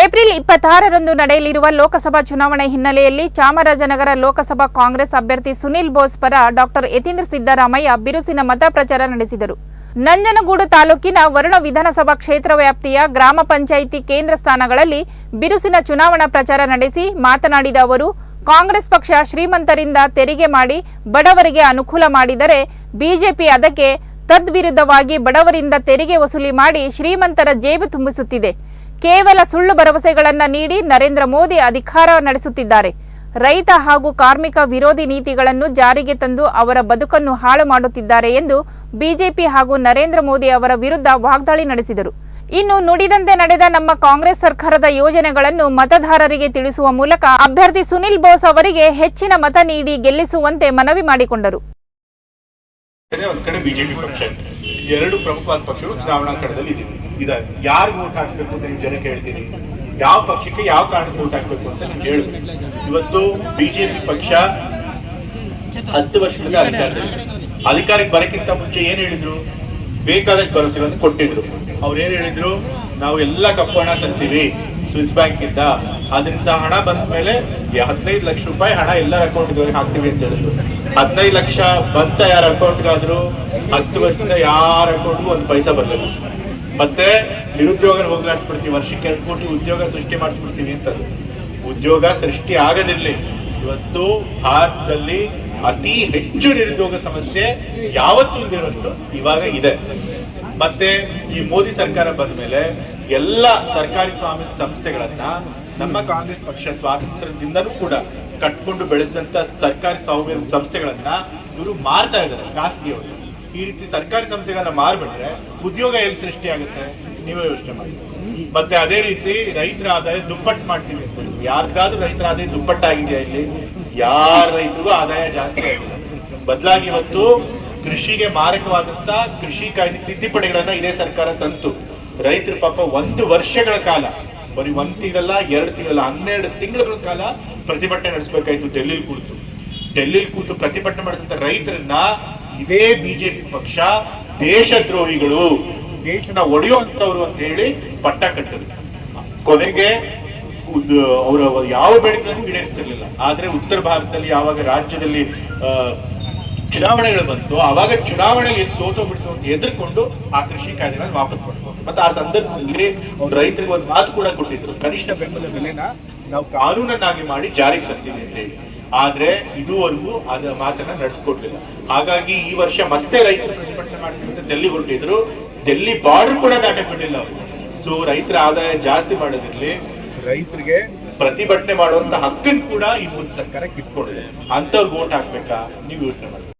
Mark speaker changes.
Speaker 1: April ಇಪ್ಪತ್ತಾರರಂದು ನಡೆಯಲಿರುವ ಲೋಕಸಭಾ ಚುನಾವಣೆ ಹಿನ್ನೆಲೆಯಲ್ಲಿ ಚಾಮರಾಜನಗರ ಲೋಕಸಭಾ ಕಾಂಗ್ರೆಸ್ ಅಭ್ಯರ್ಥಿ ಸುನಿಲ್ ಬೋಸ್ ಪರ ಡಾಕ್ಟರ್ ಯತೀಂದ್ರ ಸಿದ್ದರಾಮಯ್ಯ ಬಿರುಸಿನ ಮತ ಪ್ರಚಾರ ನಡೆಸಿದರು. ನಂಜನಗೂಡು ತಾಲೂಕಿನ ವರುಣ ವಿಧಾನಸಭಾ ಕ್ಷೇತ್ರ ವ್ಯಾಪ್ತಿಯ ಗ್ರಾಮ ಪಂಚಾಯಿತಿ ಕೇಂದ್ರ ಸ್ಥಾನಗಳಲ್ಲಿ ಬಿರುಸಿನ ಚುನಾವಣಾ ಪ್ರಚಾರ ನಡೆಸಿ ಮಾತನಾಡಿದ ಅವರು, ಕಾಂಗ್ರೆಸ್ ಪಕ್ಷ ಶ್ರೀಮಂತರಿಂದ ತೆರಿಗೆ ಮಾಡಿ ಬಡವರಿಗೆ ಅನುಕೂಲ ಮಾಡಿದರೆ ಬಿಜೆಪಿ ಅದಕ್ಕೆ ತದ್ವಿರುದ್ಧವಾಗಿ ಬಡವರಿಂದ ತೆರಿಗೆ ವಸೂಲಿ ಮಾಡಿ ಶ್ರೀಮಂತರ ಜೇಬು ತುಂಬಿಸುತ್ತಿದೆ. ಕೇವಲ ಸುಳ್ಳು ಭರವಸೆಗಳನ್ನು ನೀಡಿ ನರೇಂದ್ರ ಮೋದಿ ಅಧಿಕಾರ ನಡೆಸುತ್ತಿದ್ದಾರೆ. ರೈತ ಹಾಗೂ ಕಾರ್ಮಿಕ ವಿರೋಧಿ ನೀತಿಗಳನ್ನು ಜಾರಿಗೆ ತಂದು ಅವರ ಬದುಕನ್ನು ಹಾಳು ಮಾಡುತ್ತಿದ್ದಾರೆ ಎಂದು ಬಿಜೆಪಿ ಹಾಗೂ ನರೇಂದ್ರ ಮೋದಿ ಅವರ ವಿರುದ್ಧ ವಾಗ್ದಾಳಿ ನಡೆಸಿದರು. ಇನ್ನು ನುಡಿದಂತೆ ನಡೆದ ನಮ್ಮ ಕಾಂಗ್ರೆಸ್ ಸರ್ಕಾರದ ಯೋಜನೆಗಳನ್ನು ಮತದಾರರಿಗೆ ತಿಳಿಸುವ ಮೂಲಕ ಅಭ್ಯರ್ಥಿ ಸುನಿಲ್ ಬೋಸ್ ಅವರಿಗೆ ಹೆಚ್ಚಿನ ಮತ ನೀಡಿ ಗೆಲ್ಲಿಸುವಂತೆ ಮನವಿ ಮಾಡಿಕೊಂಡರು.
Speaker 2: ಎರಡು ಪ್ರಮುಖವಾದ ಪಕ್ಷಗಳು ಚುನಾವಣಾ ಕಣದಲ್ಲಿ ಇದೆ ಇದಾವೆ ಯಾರಿಗೆ ಓಟ್ ಹಾಕ್ಬೇಕು ಅಂತ ನೀವು ಜನಕ್ಕೆ ಹೇಳ್ತೀನಿ ಯಾವ ಪಕ್ಷಕ್ಕೆ ಯಾವ ಕಾರಣಕ್ಕೆ ಓಟ್ ಹಾಕ್ಬೇಕು ಅಂತ ನಾನು ಹೇಳ್ಬೇಕು ಇವತ್ತು ಬಿಜೆಪಿ ಪಕ್ಷ ಹತ್ತು ವರ್ಷದಿಂದ ಅಧಿಕಾರದಲ್ಲಿ ಅಧಿಕಾರಕ್ಕೆ ಬರಕ್ಕಿಂತ ಮುಂಚೆ ಏನ್ ಹೇಳಿದ್ರು? ಬೇಕಾದಷ್ಟು ಭರವಸೆಗಳನ್ನು ಕೊಟ್ಟಿದ್ರು. ಅವ್ರು ಏನ್ ಹೇಳಿದ್ರು? ನಾವು ಎಲ್ಲ ಕಪ್ಪು ಹಣ ತರ್ತೀವಿ ಸ್ವಿಸ್ ಬ್ಯಾಂಕ್ ಇಂದ. ಅದರಿಂದ ಹಣ ಬಂದ ಮೇಲೆ ಹದಿನೈದು ಲಕ್ಷ ರೂಪಾಯಿ ಹಣ ಎಲ್ಲರ ಅಕೌಂಟ್ಗೆ ಹಾಕ್ತೀವಿ ಅಂತ ಹೇಳಿದ್ರು. ಹದಿನೈದು ಲಕ್ಷ ಬಂತ ಯಾರ ಅಕೌಂಟ್ಗಾದ್ರು ಹತ್ತು ವರ್ಷದಿಂದ ಯಾರ ಅಕೌಂಟ್ಗೂ ಒಂದು ಪೈಸಾ ಬರಲಿಲ್ಲ. ಮತ್ತೆ ನಿರುದ್ಯೋಗ ಹೋಗ್ಲಾಡ್ಸ್ಬಿಡ್ತೀವಿ. ವರ್ಷಕ್ಕೆ ಎರಡು ಕೋಟಿ ಉದ್ಯೋಗ ಸೃಷ್ಟಿ ಮಾಡಿಸ್ಬಿಡ್ತೀವಿ ಅಂತ ಉದ್ಯೋಗ ಸೃಷ್ಟಿ ಆಗದಿರ್ಲಿ. ಇವತ್ತು ಭಾರತದಲ್ಲಿ ಅತಿ ಹೆಚ್ಚು ನಿರುದ್ಯೋಗ ಸಮಸ್ಯೆ ಯಾವತ್ತೂ ಇರೋಷ್ಟು ಇವಾಗ ಇದೆ. ಮತ್ತೆ ಈ ಮೋದಿ ಸರ್ಕಾರ ಬಂದ ಮೇಲೆ ಎಲ್ಲ ಸರ್ಕಾರಿ ಸ್ವಾಮ್ಯದ ಸಂಸ್ಥೆಗಳನ್ನ ನಮ್ಮ ಕಾಂಗ್ರೆಸ್ ಪಕ್ಷ ಸ್ವಾತಂತ್ರ್ಯದಿಂದಲೂ ಕೂಡ ಕಟ್ಕೊಂಡು ಬೆಳೆಸಿದಂತ ಸರ್ಕಾರಿ ಸ್ವಾಮ್ಯದ ಸಂಸ್ಥೆಗಳನ್ನ ಇವರು ಮಾರ್ತಾ ಇದ್ದಾರೆ. ಖಾಸಗಿಯವರು. ಈ ರೀತಿ ಸರ್ಕಾರಿ ಸಂಸ್ಥೆಗಳನ್ನ ಮಾರ್ಬಿಟ್ರೆ ಉದ್ಯೋಗ ಎಲ್ಲಿ ಸೃಷ್ಟಿ ಆಗುತ್ತೆ? ನೀವೇ ಯೋಚನೆ ಮಾಡಿ. ಮತ್ತೆ ಅದೇ ರೀತಿ ರೈತರ ಆದಾಯ ದುಪ್ಪಟ್ಟು ಮಾಡ್ತೀವಿ ಅಂತ ರೈತರ ಆದಾಯ ದುಪ್ಪಟ್ಟಾಗಿದೆಯಾ ಇಲ್ಲಿ? ಯಾರ ರೈತರಿಗೂ ಆದಾಯ ಜಾಸ್ತಿ ಆಗಿಲ್ಲ ಬದಲಾಗಿ ಇವತ್ತು ಕೃಷಿಗೆ ಮಾರಕವಾದಂತ ಕೃಷಿ ಕಾಯ್ದೆ ತಿದ್ದುಪಡಿಗಳನ್ನ ಇದೇ ಸರ್ಕಾರ ತಂತು. ರೈತರ ಪಾಪ ಒಂದು ವರ್ಷಗಳ ಕಾಲ, ಬರೀ ಒಂದ್ ತಿಂಗಳಲ್ಲ, ಎರಡು ತಿಂಗಳಲ್ಲ, ಹನ್ನೆರಡು ತಿಂಗಳ ಕಾಲ ಪ್ರತಿಭಟನೆ ನಡೆಸಬೇಕಾಯ್ತು ಡೆಲ್ಲಿಲಿ ಕೂತು. ಡೆಲ್ಲಿಲಿ ಕೂತು ಪ್ರತಿಭಟನೆ ಮಾಡಿದಂತ ರೈತರನ್ನ ಇದೇ ಬಿಜೆಪಿ ಪಕ್ಷ ದೇಶದ್ರೋಹಿಗಳು, ದೇಶನ ಒಡೆಯುವಂತವ್ರು ಅಂತ ಹೇಳಿ ಪಟ್ಟ ಕಟ್ಟರು ಕೊನೆಗೆ ಅವರ ಯಾವ ಬೇಡಿಕೆಯನ್ನು ಈಡೇರಿಸ್ತಿರ್ಲಿಲ್ಲ. ಆದ್ರೆ ಉತ್ತರ ಭಾರತದಲ್ಲಿ ಯಾವಾಗ ರಾಜ್ಯದಲ್ಲಿ ಚುನಾವಣೆಗಳು ಬಂತು, ಅವಾಗ ಚುನಾವಣೆಯಲ್ಲಿ ಸೋತೋಗ್ಬಿಡ್ತು ಅಂತ ಎದುರ್ಕೊಂಡು ಆ ಕೃಷಿ ಕಾಯ್ದೆಗಳನ್ನ ವಾಪಸ್ ಪಡ್ಕೊಂಡು ಮತ್ತೆ ಆ ಸಂದರ್ಭದಲ್ಲಿ ಅವ್ರು ರೈತರಿಗೆ ಒಂದು ಮಾತು ಕೂಡ ಕೊಟ್ಟಿದ್ರು. ಕನಿಷ್ಠ ಬೆಂಬಲ ಬೆಲೆನ ನಾವು ಕಾನೂನನ್ನಾಗಿ ಮಾಡಿ ಜಾರಿಗೆ ತರ್ತೀವಿ ಅಂತ ಹೇಳಿ. ಆದ್ರೆ ಇದುವರೆಗೂ ಅದರ ಮಾತನ್ನ ನಡೆಸ್ಕೊಡ್ಲಿಲ್ಲ ಹಾಗಾಗಿ ಈ ವರ್ಷ ಮತ್ತೆ ರೈತರು ಪ್ರತಿಭಟನೆ ಮಾಡ್ತೀವಿ ಅಂತ ಡೆಲ್ಲಿ ಹೊರಟಿದ್ರು. ಡೆಲ್ಲಿ ಬಾರ್ಡರ್ ಕೂಡ ದಾಟಕ್ ಬಿಟ್ಟಿಲ್ಲ ಅವರು. ಸೊ ರೈತರ ಆದಾಯ ಜಾಸ್ತಿ ಮಾಡೋದಿರ್ಲಿ. ರೈತರಿಗೆ ಪ್ರತಿಭಟನೆ ಮಾಡುವಂತ ಹಕ್ಕನ್ನು ಕೂಡ ಈ ಮೋದಿ ಸರ್ಕಾರ ಕಿತ್ಕೊಂಡಿದೆ ಅಂತವ್ರಿಗೆ ಓಟ್ ಹಾಕ್ಬೇಕಾ? ನೀವು ಯೋಚನೆ ಮಾಡಿ.